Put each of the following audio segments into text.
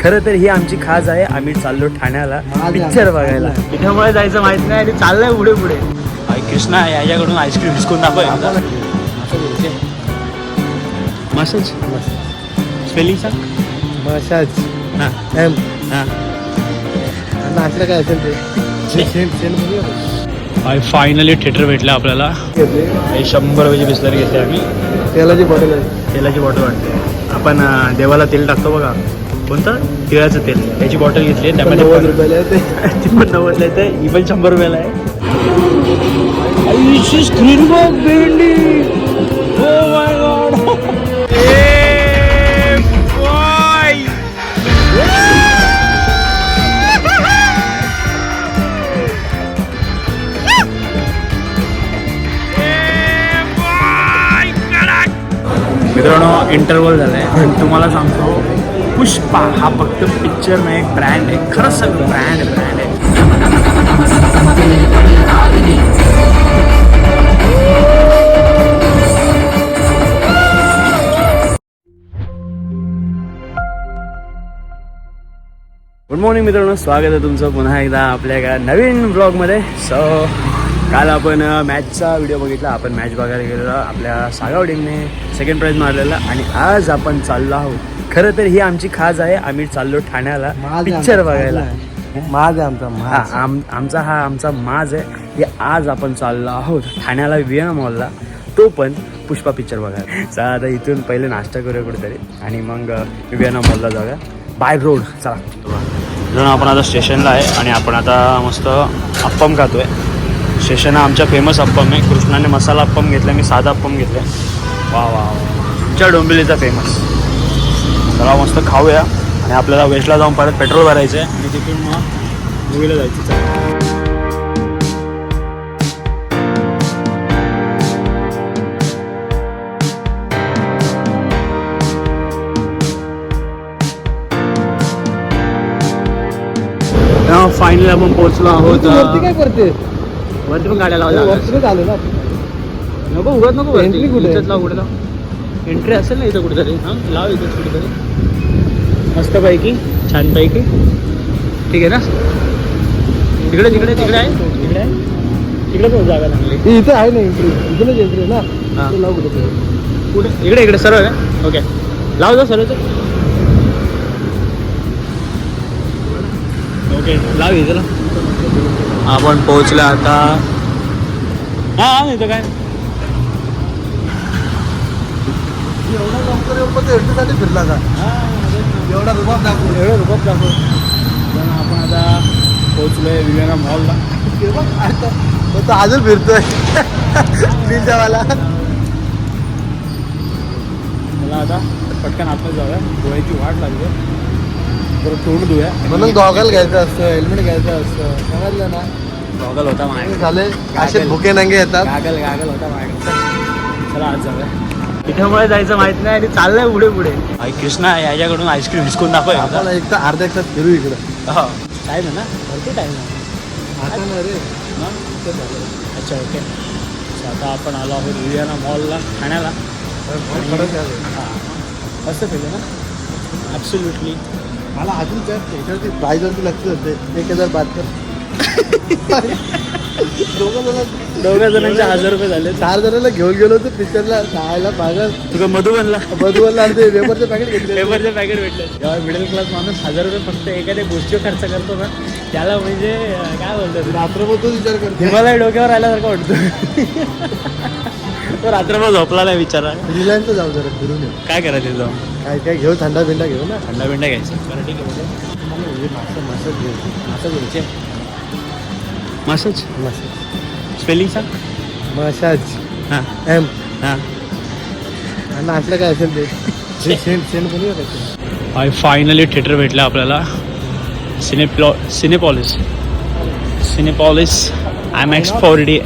खरं तर ही आमची खाज आहे. आम्ही चाललो ठाण्याला पिक्चर बघायला. त्याच्यामुळे जायचं माहीत नाही आणि चाललंय पुढे पुढे. आई कृष्णा याच्याकडून आईस्क्रीम हिसकून दाखव. मसाज? स्पेलिंग सांग. मशाज हां. एम हां. नाचलं काय असेल ते. फायनली थिएटर भेटलं आपल्याला. शंभर रुपयाची बिस्लरी घेतली आम्ही. तेलाची बॉटल आहे. तेलाची बॉटल वाटते. आपण देवाला तेल टाकतो बघा. कोणतं? तिळाचं तेल. याची बॉटल घेतली आहे त्यामध्ये नव्वद रुपयाला आहे ते. पण नव्वदला येते ही पण शंभर रुपयाला आहे. स्क्रीन बघ भेंडी ओ माय गॉड मित्रांनो इंटरव्हल झालाय. आणि तुम्हाला सांगतो पुष्पा हा फक्त पिक्चर नाही एक ब्रँड आहे खरंच सगळं ब्रँड ब्रँड आहे. गुड मॉर्निंग मित्रांनो स्वागत आहे तुमचं पुन्हा एकदा आपल्या एका नवीन ब्लॉगमध्ये सो काल आपण मॅचचा व्हिडिओ बघितला. आपण मॅच बघायला गेलेलो आपल्या सागाव टीमने सेकंड प्राईज मारलेला आणि आज आपण चाललो आहोत खरं तर ही आमची खाज आहे. आम्ही चाललो ठाण्याला. पिक्चर बघायला. माझ आहे आमचा हा माझ आम आमचा हा आमचा माज आहे. हे आज आपण चाललो आहोत ठाण्याला विएना मॉलला. तो पण पुष्पा पिक्चर बघायला. चला आता इथून पहिले नाश्ता करूया कुठेतरी. आणि मग विएना मॉलला जाऊया. बाय रोड चला. जण आपण आता स्टेशनला आहे आणि आपण आता मस्त अप्पम खातोय. स्टेशन हा आमच्या फेमस अप्पम आहे. कृष्णाने मसाला अप्पम घेतला मी साधा अप्पम घेतला वा वा वा. आमच्या डोंबिवलीचा फेमस चला मस्त खाऊया. आणि आपल्याला वेस्टला जाऊन परत पेट्रोल भरायचं आहे आणि तिथून मग मूवीला जायचं. चला. फायनली आपण पोहोचलो आहोत. काय करते? वरती पण गाड्या लावल्या वरती आलो ना. नको उघडत नको वरती. एंट्री असेल ना इथं कुठेतरी? हां लाव इथंच कुठेतरी. मस्तपैकी. छानपैकी. ठीक आहे ना? तिकडे तिकडे तिकडे आहे? तिकडे आहे. तिकडे पण जागा लागली. ही इथे आहे ना एंट्री इथूनच एंट्री हा. ना? तू लाव कुठे? कुठे? इकडे इकडे सरळ आहे. ओके. लाव जा सरळ. ओके लाव इथं आपण पोहोचला आता. हां हां इथं काय? एवढा लवकर येऊन पण एंट्रीसाठी फिरला का? एवढा रुबाब दाखवू. एवढं रुपयात दाखव. पण आपण आता पोहोचलोय विवेना मॉलला तो तर अजून फिरतोय. वाला मला आता पटकन आतमध्ये जाऊया. डोळ्याची वाट लागली. बरं तोंड धुया म्हणून गॉगल घ्यायचं असतं हेल्मेट घ्यायचं असतं. समजलं ना? गॉगल होता माझ्याकडे. झाले. असे भुके नंगे येतात. गागल गागल होता माझ्याकडे. चला आज जाऊया. त्याच्यामुळे जायचं माहीत नाही आणि चाललंय पुढे पुढे. आई कृष्णा याच्याकडून आईस्क्रीम हिसकून दाखव एकदा. आपण एक तर अर्ध्या एक तास फिरू इकडं. हो. टाईम आहे ना? भरपूर टाईम आहे. आता रे. हां. अच्छा ओके. आता आपण आलो आहोत विवियाना मॉलला ठाण्याला. हां. असं केलं ना? ॲब्सोल्युटली मला अजून त्या त्याच्यावरती प्राईज वरती लक्ष होते. एक हजार बहात्तर दोघं जण दोघा जणांचे हजार रुपये झाले. चार जणांना घेऊन गेलो होतो पिक्चरला जायला पागल. तुका मधुबनला. मधुवरला ते वेपरचे पॅकेट घेतले पेपरचे पॅकेट भेटले. जेव्हा मिडल क्लास माणूस हजार रुपये फक्त एखाद्या गोष्टीवर खर्च करतो ना त्याला म्हणजे काय बोलतात? रात्रभर तोच विचार करतो. हिमालय डोक्यावर आल्यासारखं वाटतं. तो रात्रभर झोपला नाही विचारा रिलायन्सचं जाऊ जरा फिरून येऊ. काय करायचं जाऊन काय काय घेऊ थंडा बिंडा घेऊ ना? थंडा बिंडा घ्यायचं. बरं ठीक आहे मला हे मासा मासा घेऊ असं घ्यायचे मसाज मसाज स्पेलिंग सांग मसाज हां एम हां आणि असलं काय असेल ते? बनवूया का आय फायनली थिएटर भेटलं आपल्याला. सिनेप्लॉ Cinepolis Cinepolis IMAX four D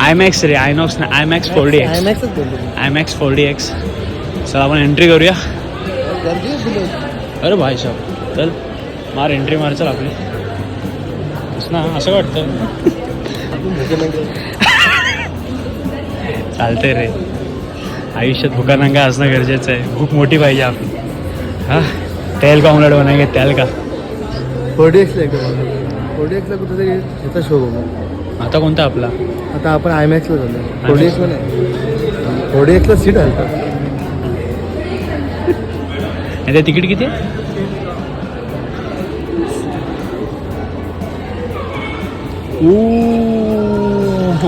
IMAX रे आयनॉक्स ना IMAX four D X बोलतो IMAX four D X चला आपण एंट्री करूया. गर्दी आहे फुलं. अरे भाई साहेब चल. मार एंट्री मार चल आपली. ना असं वाटतं. चालतंय रे. आयुष्यात भुका नंगा असणं गरजेचं आहे. भूक मोठी पाहिजे आपली. हा? तेल का ऑमलेट बनाएंगे तेल का? कुठेतरी याचा शो बघू. आता कोणता आपला? आता आपण आय मॅक्सला नाही एक्सला सीट आहे. ते तिकीट किती? आहे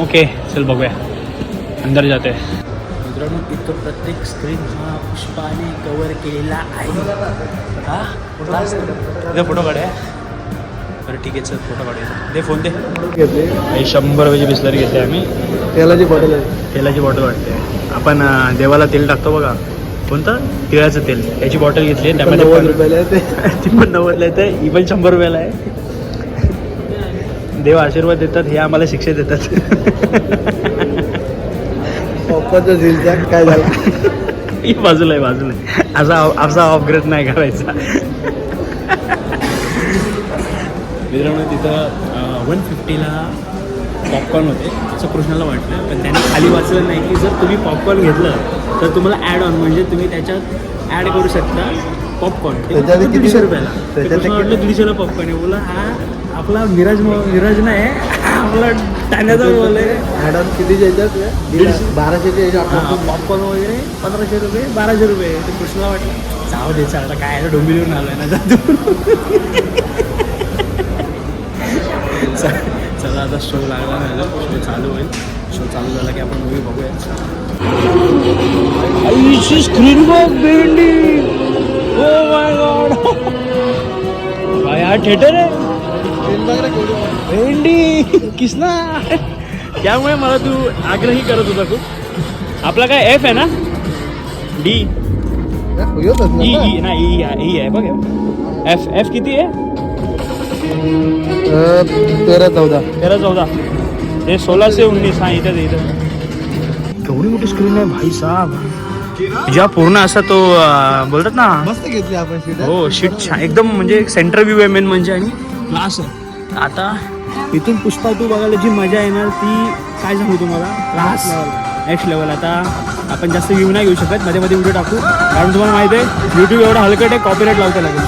ओके चल बघूया. अंदर जाते. मित्रांनो इथं प्रत्येक स्क्रीन हा पुष्पाने कव्हर केलेला आहे. हा? फोटो काढूया बरं ठीक आहे चल फोटो काढूया दे फोन दे. घेतले. काही शंभर रुपयाची बिस्लरी घेते आम्ही. तेलाची बॉटल आहे. तेलाची बॉटल वाटते. आपण देवाला तेल टाकतो बघा. कोणतं? तिळाचं तेल. याची बॉटल घेतली त्यामध्ये आहे ते. ती पण नव्वदला येते ही पण शंभर रुपयाला आहे. देव आशीर्वाद देतात हे आम्हाला शिक्षा देतात. पप्पाचा झिलचा काय झाला? ही बाजूला आहे बाजूला आहे. असा असा अपग्रेड नाही करायचा. मित्रांनो तिथं वन फिफ्टीला पॉपकॉर्न होते असं कृष्णाला वाटलं. पण त्याने खाली वाचलं नाही की जर तुम्ही पॉपकॉर्न घेतलं तर तुम्हाला ॲड ऑन म्हणजे तुम्ही त्याच्यात ॲड करू शकता पॉपकॉर्न दीडशे रुपयाला? वाटलं दीडशेला पॉपकॉर्न आहे. बोला हा आपला मिराज मिराज नाही आपला ठाण्याचा बोल आहे. ऑन कितीच्या याच्यात. बाराशेच्या याच्यात पॉपकॉर्न वगैरे पंधराशे रुपये बाराशे रुपये. ते कृष्णला वाटलं जाऊ दे चालता काय आता डोंबिवलीहून आलोय ना जातो चला आता शो लागला नाही शो चालू होईल. शो चालू झाला की आपण मूवी बघूया. Screen bending oh my god हा थिएटर आहे? भेंडी किसना. त्यामुळे मला तू आग्रही करत होता खूप. आपला काय एफ आहे ना? डी होतच ई ना ई ई आहे ई बघ. एफ एफ किती आहे? तेरा चौदा. तेरा चौदा. हे सोळाशे उन्नीस. हा इथं इथं. केवढी मोठी स्क्रीन आहे भाई साहब ज्या पूर्ण असा तो बोलतात ना. मस्त घेतली आपण हो शीट एकदम म्हणजे सेंटर व्ह्यू आहे मेन म्हणजे आणि क्लास आहे. आता इथून पुष्पा टू बघायला जी मजा येणार ती काय सांगू तुम्हाला? क्लास नेक्स्ट लेवल आता आपण जास्त व्ह्यू नाही घेऊ शकत. मध्ये मध्ये व्हिडिओ टाकू. कारण तुम्हाला माहिती आहे युट्यूब एवढं हलकट आहे कॉपीराईट लावता लागेल.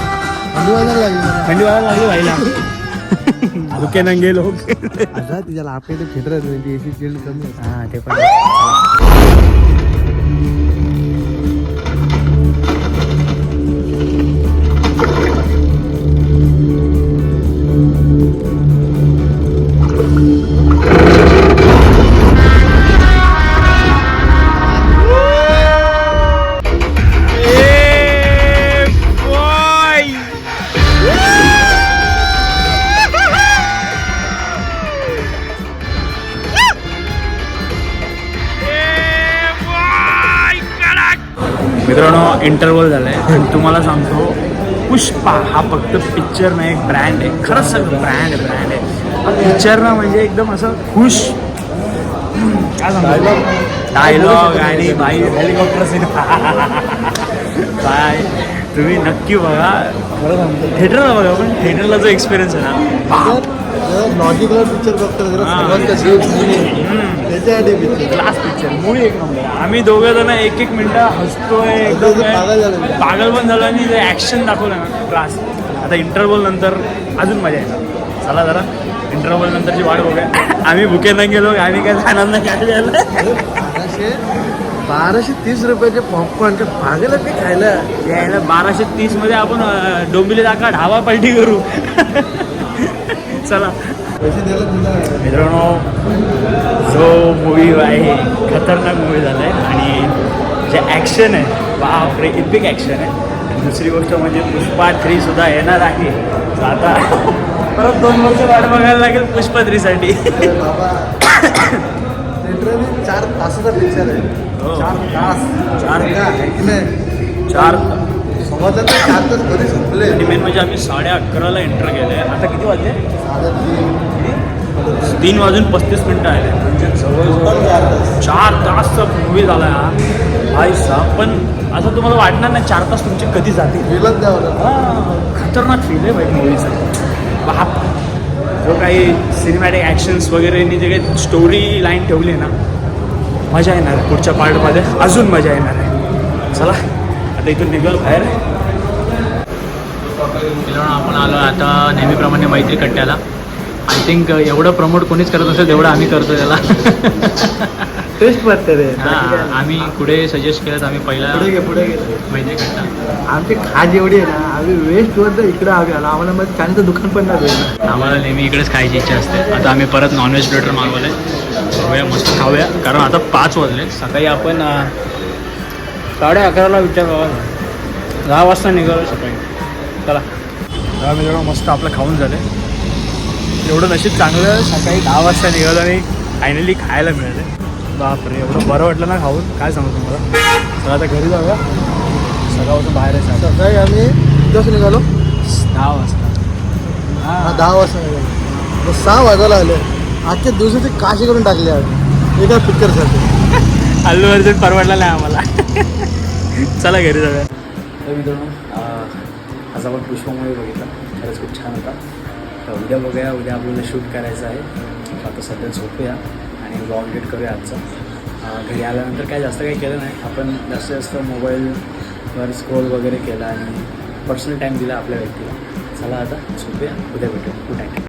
थंडी वाजायला लागली. थंडी वाजायला लागली व्हायला भुके नंगे लोक. आता तिच्याला आपल्या इथे थिएटर आहे म्हणजे एसी चिल्ड कमी. हा ते पण मित्रांनो इंटरव्हल झालाय. आणि तुम्हाला सांगतो पुष्पा हा फक्त पिक्चर नाही एक ब्रँड आहे. खरंच सगळं ब्रँड आहे ब्रँड आहे. पिक्चर ना म्हणजे एकदम असं खुश. काय सांगतो डायलॉग आणि बाई. हेलिकॉप्टर काय तुम्ही नक्की बघा. थिएटरला बघा पण थिएटरला जो एक्सपिरियन्स आहे ना लॉजिकला पिक्चर बघतो त्याच्यासाठी पिक्चर क्लास पिक्चर मुळी एक नंबर आम्ही दोघं जण एक एक मिनिटं हसतोय एकदम पागल पण झालं आणि जे ॲक्शन दाखवलं ना क्लास आता इंटरव्हल नंतर अजून मजा येणार. चला जरा इंटरव्हल नंतरची वाट बघूया. आम्ही भुके नाही गेलो आम्ही काय जाणार नाही काय बाराशे तीस रुपयाचे पॉपकॉर्न पागल आहे ते खायला. यायला बाराशे तीसमध्ये आपण अं, डोंबिवली दाखवा ढाबा पलटी करू. चला. मित्रांनो जो मूवी आहे खतरनाक मूवी झाला आहे आणि जे ॲक्शन आहे बापरे इपिक ॲक्शन आहे. आणि दुसरी गोष्ट म्हणजे पुष्पा थ्री सुद्धा येणार आहे. आता परत दोन वर्ष वाट बघायला लागेल पुष्पा थ्रीसाठी चार तासाचा पिक्चर आहे. हो. चार तास. चार का? चार आणि मेन म्हणजे आम्ही साडे अकराला एंटर केलं आता किती वाजले? तीन वाजून पस्तीस मिनटं आले. म्हणजे जवळजवळ चार तास चार तासचा मूवी झाला. हा साहब पण असं तुम्हाला वाटणार नाही चार तास तुमचे कधी जातील? खतरनाक फील आहे भाई मूवीचा बाप. जो काही सिनेमॅटिक ॲक्शन्स वगैरेनी जे काही स्टोरी लाईन ठेवली आहे ना मजा येणार आहे पुढच्या पार्टमध्ये अजून मजा येणार आहे. चला. आता इथून निघाल बाहेर. आपण आलो आता नेहमीप्रमाणे मैत्री कट्ट्याला आय थिंक एवढं प्रमोट कोणीच करत नसेल तेवढं आम्ही करतो त्याला. टेस्ट वाटतं रे. हां आम्ही पुढे सजेस्ट केलं आम्ही पहिला पुढे घे पुढे घे. मैत्री कट्टा आमची खाज एवढी आहे ना आम्ही वेस्ट वर इकडे आम्ही आलो. आम्हाला मग खाण्याचं दुकान पण नाही भेटलं. आम्हाला नेहमी इकडेच खायची इच्छा असते. आता आम्ही परत नॉनव्हेज प्लेटर मागवलं आहे मस्त खाऊया. कारण आता पाच वाजले सकाळी आपण साडे अकराला विचार बाबा. दहा वाजता निघालो सकाळी. चला. तेव्हा मित्रांनो मस्त आपलं खाऊन झालं. एवढं नशीब चांगलं सकाळी दहा वाजता निघालं आणि फायनली खायला मिळालं. बापरे एवढं बरं वाटलं ना खाऊन. काय सांगू तुम्हाला? तर आता घरी जाऊया. सकाळपासून बाहेर आहे सकाळी आम्ही वाजता निघालो? दहा वाजता. हा दहा वाजता निघालो. सहा वाजायला आले. आजच्या दिवसाची काशी करून टाकली आम्ही. एका पिक्चरसाठी अल्लू अर्जुन परवडला नाही आम्हाला. चला घरी जाऊया. तर मित्रांनो आज आपण पुष्पामुळे बघितला. खरंच खूप छान होता. तर उद्या बघूया उद्या आपल्याला शूट करायचं आहे. आता सध्या झोपूया आणि ब्लॉग एडिट करूया आजचं. घरी आल्यानंतर काय जास्त काही केलं नाही. आपण जास्तीत जास्त मोबाईलवर स्क्रोल वगैरे केला आणि पर्सनल टाईम दिला आपल्या व्यक्तीला. चला आता झोपूया. उद्या भेटूया. Good night